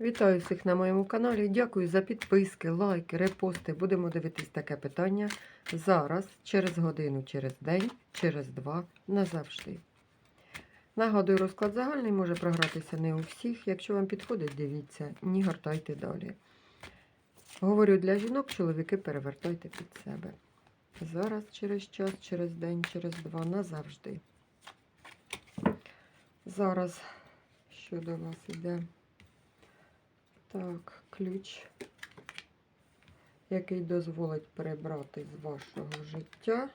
Вітаю всіх на моєму каналі. Дякую за підписки, лайки, репости. Будемо дивитись таке питання зараз, через годину, через день, через два, назавжди. Нагадую, розклад загальний може програтися не у всіх. Якщо вам підходить, дивіться, ні гортайте далі. Говорю для жінок, чоловіки перевертайте під себе. Зараз, через час, через день, через два, назавжди. Зараз, що до вас іде? Так, ключ, який дозволить прибрати з вашого життя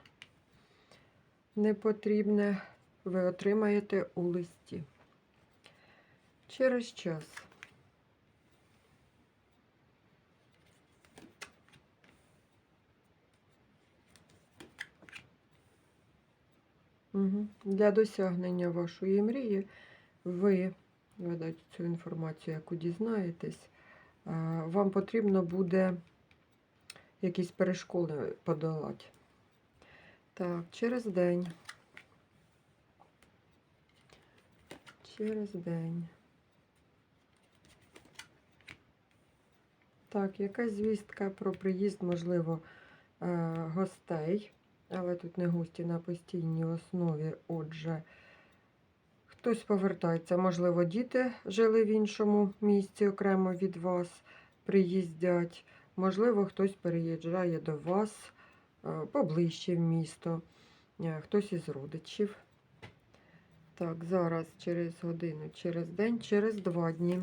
непотрібне, ви отримаєте у листі. Через час. Угу. Для досягнення вашої мрії ви видать цю інформацію, яку дізнаєтесь, вам потрібно буде якісь перешкоди подолати. Так, через день. Через день. Так, якась звістка про приїзд, можливо, е, гостей, але тут не гості на постійній основі. Отже, Хтось повертається, можливо, діти жили в іншому місці окремо від вас, приїздять. Можливо, хтось переїжджає до вас е, поближче в місто, е, хтось із родичів. Так, зараз через годину, через день, через два дні.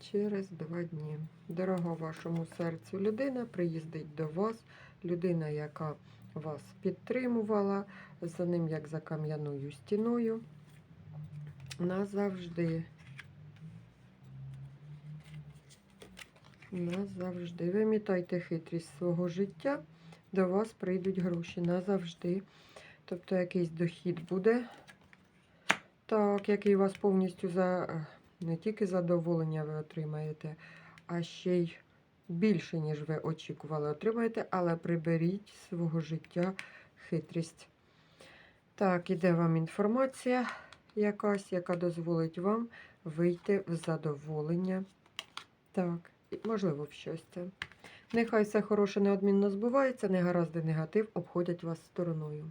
Через два дні. Дорога вашому серцю людина приїздить до вас, людина, яка вас підтримувала, за ним, як за кам'яною стіною. Назавжди. Назавжди. Вимітайте хитрість свого життя, до вас прийдуть гроші назавжди. Тобто якийсь дохід буде, так, який вас повністю за не тільки задоволення ви отримаєте, а ще й більше, ніж ви очікували, отримаєте, але приберіть з свого життя хитрість. Так, іде вам інформація якась, яка дозволить вам вийти в задоволення. Так, можливо, в щастя. Нехай все хороше неодмінно збувається, негаразди негатив обходять вас стороною.